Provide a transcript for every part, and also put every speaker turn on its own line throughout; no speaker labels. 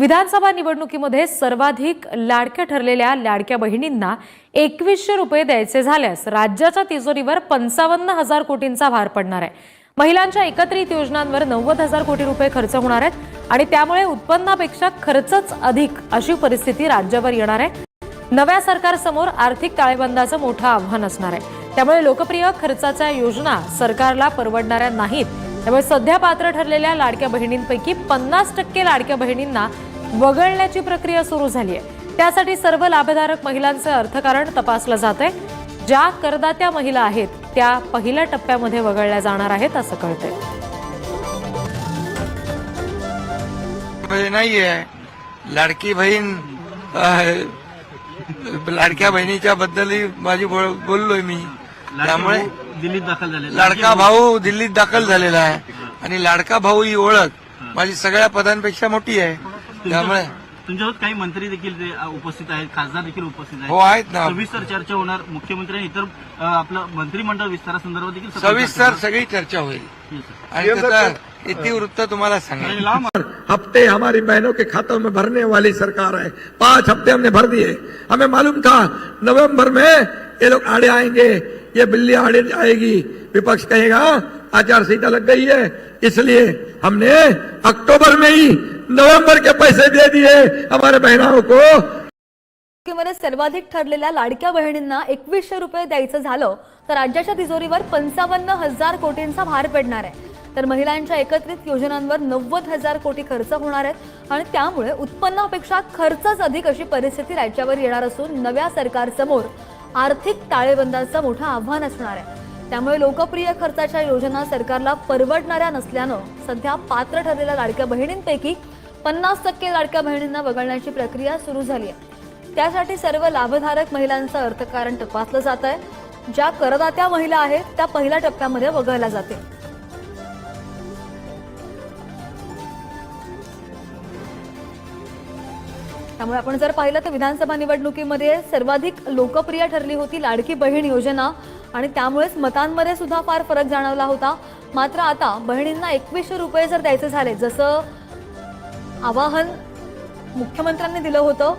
विधानसभा निवडणुकीमध्ये सर्वाधिक लाडक्या ठरलेल्या लाडक्या बहिणींना एकवीसशे रुपये द्यायचे झाल्यास राज्याच्या तिजोरीवर पंचावन्न हजार कोटींचा भार पडणार आहे. महिलांच्या एकत्रित योजनांवर नव्वद हजार कोटी रुपये खर्च होणार आहेत आणि त्यामुळे उत्पन्नापेक्षा खर्चच अधिक अशी परिस्थिती राज्यावर येणार आहे. नव्या सरकारसमोर आर्थिक ताळेबंदाचं मोठं आव्हान असणार आहे. त्यामुळे लोकप्रिय खर्चाच्या योजना सरकारला परवडणाऱ्या नाहीत. त्यामुळे सध्या पात्र ठरलेल्या लाडक्या बहिणींपैकी पन्नास टक्के लाडक्या बहिणींना वगळण्याची प्रक्रिया सुरू झाली आहे. त्यासाठी सर्व लाभधारक महिलांचं अर्थकारण तपासलं जात आहे ज्या करदात्या महिला आहेत त्या पहिल्या टप्प्यामध्ये वगळल्या जाणार आहेत असं कळतंय.
नाहीये. लाडकी बहीण अं, लाडक्या बहिणीच्या बद्दलही माझी बोल- बोललोय मी. त्यामुळे
दिल्लीत दाखल झाले
लाडका भाऊ. दिल्लीत दाखल झालेला आहे. आणि लाडका भाऊ ही ओळख माझी सगळ्या पदांपेक्षा मोठी आहे. त्यामुळे
तुमच्यासोबत काही मंत्री देखील ते, अ, उपस्थित आहेत खासदार देखील उपस्थित
हो आहेत ना.
सविस्तर चर्चा होणार. मुख्यमंत्री आणि इतर अ, आपलं मंत्रिमंडळ विस्तारासंदर्भात देखील सखोल
सविस्तर
चर्चा
सगळी चर्चा होईल.
होणार. Yes, sir.
आणि त्याचा इतिवृत्त तुम्हाला सांगेल
हफ़्ते हमारी बहनों के खातों में भरने वाली सरकार है। पाँच हफ़्ते हमने भर दिए। हमें मालूम था नवंबर में ये लोग आड़े आएँगे। ये बिल्ली आड़े आएगी। विपक्ष कहेगा आचार संहिता लग गई है। इसलिए हमने अक्टूबर में ही नवंबर के पैसे दे दिए हमारे बहनों को।
मध्ये सर्वाधिक ठरलेल्या लाडक्या बहिणींना एकवीसशे रुपये द्यायचं झालं तर राज्याच्या तिजोरीवर पंचावन्न हजार कोटींचा भार पडणार आहे. तर महिलांच्या एकत्रित योजनांवर नव्वद हजार कोटी खर्च होणार आहेत आणि त्यामुळे उत्पन्नापेक्षा खर्चच अधिक अशी परिस्थिती राज्यावर येणार असून नव्या सरकारसमोर आर्थिक ताळेबंदाचं मोठं आव्हान असणार आहे. त्यामुळे लोकप्रिय खर्चाच्या योजना सरकारला परवडणाऱ्या नसल्यानं सध्या पात्र ठरलेल्या लाडक्या बहिणींपैकी पन्नास टक्के लाडक्या बहिणींना वगळण्याची प्रक्रिया सुरू झाली आहे. त्यासाठी सर्व लाभधारक महिलांचं अर्थकारण तपासलं जात आहे. ज्या करदात्या महिला आहेत त्या पहिल्या टप्प्यामध्ये वगळल्या जाते त्यामुळे आपण जर पाहिलं तर विधानसभा निवडणुकीमध्ये सर्वाधिक लोकप्रिय ठरली होती लाडकी बहीण योजना आणि त्यामुळेच मतांमध्ये सुद्धा फार फरक जाणवला होता. मात्र आता बहिणींना एकवीसशे रुपये जर द्यायचे झाले जसं आवाहन मुख्यमंत्र्यांनी दिलं होतं.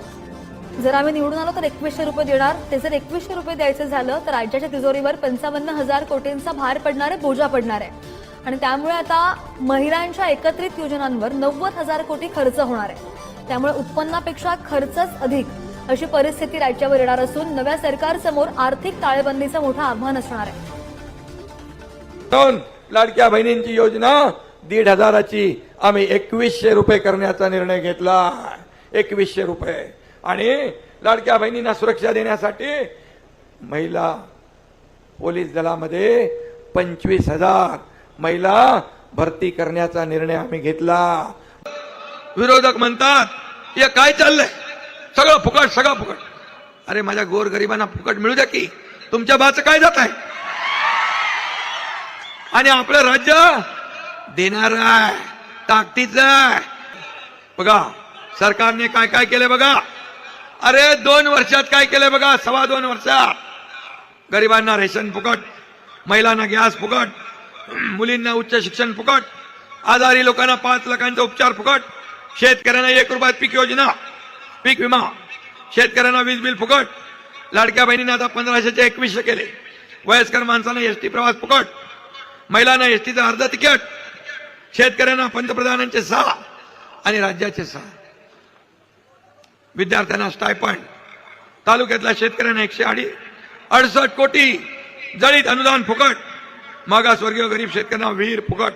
जर आम्ही निवडून आलो तर एकवीसशे रुपये देणार. ते जर एकवीसशे रुपये द्यायचं झालं तर राज्याच्या तिजोरीवर पंचावन्न हजार कोटींचा भार पडणार आहे बोजा पडणार. आहे आणि त्यामुळे आता महिलांच्या एकत्रित योजनांवर नव्वद हजार कोटी खर्च होणार आहे. त्यामुळे उत्पन्नापेक्षा खर्चच अधिक अशी परिस्थिती राज्यावर येणार असून नव्या सरकारसमोर आर्थिक ताळेबंदीचं मोठं आव्हान असणार आहे.
लाडक्या बहिणींची योजना दीड हजाराची आम्ही एकवीसशे रुपये करण्याचा निर्णय घेतला. एकवीसशे रुपये. आणि लाडक्या बहिणींना सुरक्षा देण्यासाठी महिला पोलीस दलामध्ये पंचवीस हजार महिला भरती करण्याचा निर्णय आम्ही घेतला. विरोधक म्हणतात हे काय चाललंय? सगळं फुकट सगळं फुकट. अरे माझ्या गोरगरिबांना फुकट मिळू द्या की. तुमच्या बाच काय जात आहे? आणि आपलं राज्य देणार आहे. ताकदीच आहे. बघा सरकारने काय काय केलं बघा. अरे दोन वर्षात काय केलं बघा सव्वा दोन वर्षात. गरिबांना रेशन फुकट महिलांना गॅस फुकट मुलींना उच्च शिक्षण फुकट आजारी लोकांना पाच लाखांचा उपचार फुकट शेतकऱ्यांना एक रुपयात पीक योजना पीक विमा शेतकऱ्यांना वीज बिल फुकट लाडक्या बहिणींना आता पंधराशेचे एकवीसशे केले वयस्कर माणसांना एसटी प्रवास फुकट महिलांना एसटीचं अर्ध तिकीट शेतकऱ्यांना पंतप्रधानांचे सहा आणि राज्याचे सहा. विद्यार्थ्यांना स्टायपंड तालुक्यातल्या शेतकऱ्यांना एकशे अडी अडसष्ट कोटी जळीत अनुदान फुकट. मागासवर्गीय गरीब शेतकऱ्यांना विहीर फुकट.